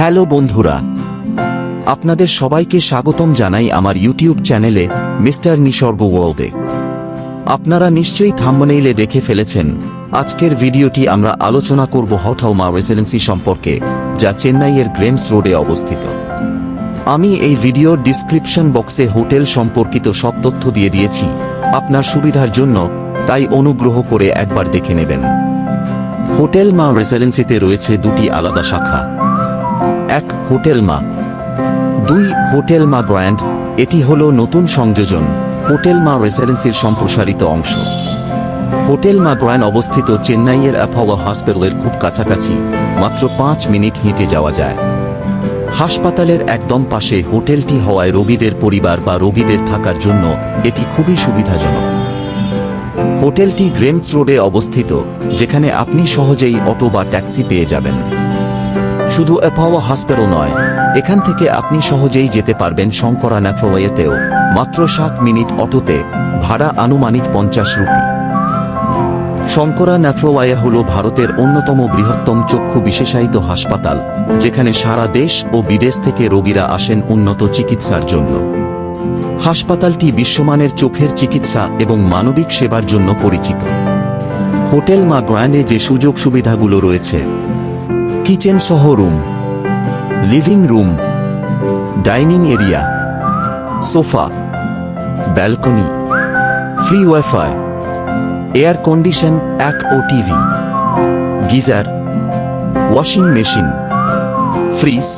Hello বন্ধুরা, আপনাদের সবাইকে স্বাগতম জানাই আমার ইউটিউব চ্যানেলে মিস্টার নিসর্গ ওয়ার্ল্ডে। আপনারা নিশ্চয়ই থাম্বনেইলে দেখে ফেলেছেন, আজকের ভিডিওটি আমরা আলোচনা করব হটলমা রেসিডেন্সি সম্পর্কে, যা চেন্নাইয়ের গ্রেমস রোডে অবস্থিত। আমি এই ভিডিওর ডিসক্রিপশন বক্সে হোটেল সম্পর্কিত সব তথ্য দিয়ে দিয়েছি, আপনার সুবিধার জন্য, তাই অনুগ্রহ করে একবার দেখে নেবেন। হোটেল মা রেসিডেন্সিতে রয়েছে দুটি আলাদা শাখা। এক হোটেল মা। দুই হোটেল মা গ্র্যান্ড এটি হল নতুন সংযোজন, হোটেল মা রেসিডেন্সির সম্প্রসারিত অংশ। হোটেল মা গ্র্যান্ড অবস্থিত চেন্নাইয়ের অ্যাপোলো হসপিটালের খুব কাছাকাছি, মাত্র পাঁচ মিনিট হেঁটে যাওয়া যায়। হাসপাতালের একদম পাশে হোটেলটি হওয়ায় রোগীদের পরিবার বা রোগীদের থাকার জন্য এটি খুবই সুবিধাজনক। হোটেলটি গ্রেমস রোডে অবস্থিত, যেখানে আপনি সহজেই অটো বা ট্যাক্সি পেয়ে যাবেন। শুধু অ্যাপোলো হসপিটাল নয়, এখান থেকে আপনি সহজেই যেতে পারবেন শঙ্করা ন্যাফ্রোয়েতেও মাত্র সাত মিনিট অটোতে, ভাড়া আনুমানিক পঞ্চাশ রুপি। শঙ্করা ন্যাফ্রোওয়ায়া হল ভারতের অন্যতম বৃহত্তম চক্ষু বিশেষায়িত হাসপাতাল, যেখানে সারা দেশ ও বিদেশ থেকে রোগীরা আসেন উন্নত চিকিৎসার জন্য। হাসপাতালটি বিশ্বমানের চোখের চিকিৎসা এবং মানবিক সেবার জন্য পরিচিত। হোটেল মা গ্র্যান্ডে যে সুযোগ সুবিধাগুলো রয়েছে কিচেন সহ room living room, dining area, sofa, balcony, free wifi, air condition এক ও TV, geyser, washing machine, fridge,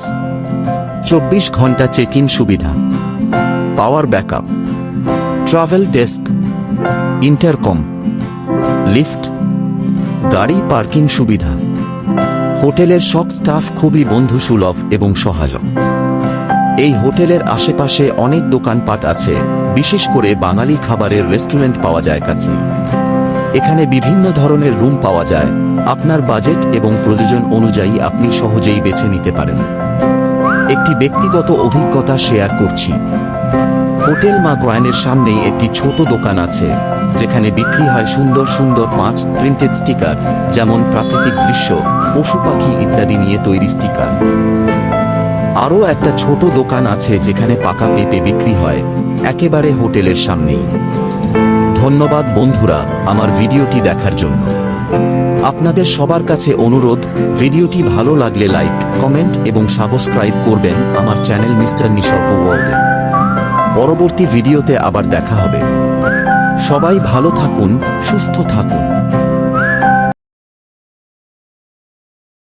চব্বিশ ঘণ্টা চেক ইন সুবিধা, power backup, travel desk, intercom, lift, গাড়ি পার্কিং সুবিধা। হোটেলের সব স্টাফ খুবই বন্ধুসুলভ এবং সহায়ক এই হোটেলের আশেপাশে অনেক দোকানপাট আছে, বিশেষ করে বাঙালি খাবারের রেস্টুরেন্ট পাওয়া যায় কাছে। এখানে বিভিন্ন ধরনের রুম পাওয়া যায়। আপনার বাজেট এবং প্রয়োজন অনুযায়ী আপনি সহজেই বেছে নিতে পারেন। একটি ব্যক্তিগত অভিজ্ঞতা শেয়ার করছি। হোটেল মা গ্রায়নের সামনেই একটি ছোট দোকান আছে, যেখানে বিক্রি হয় সুন্দর সুন্দর পাঁচ প্রিন্টেড স্টিকার, যেমন প্রাকৃতিক দৃশ্য, পশু পাখি ইত্যাদি নিয়ে তৈরি স্টিকার। আরও একটা ছোট দোকান আছে যেখানে পাকা পেঁপে বিক্রি হয়, একেবারে হোটেলের সামনেই। ধন্যবাদ বন্ধুরা আমার ভিডিওটি দেখার জন্য। আপনাদের সবার কাছে অনুরোধ, ভিডিওটি ভালো লাগলে লাইক, কমেন্ট এবং সাবস্ক্রাইব করবেন আমার চ্যানেল মিস্টার নিসর্গ ওয়ার্ল্ডে। পরবর্তী ভিডিওতে আবার দেখা হবে। সবাই ভালো থাকুন সুস্থ থাকুন।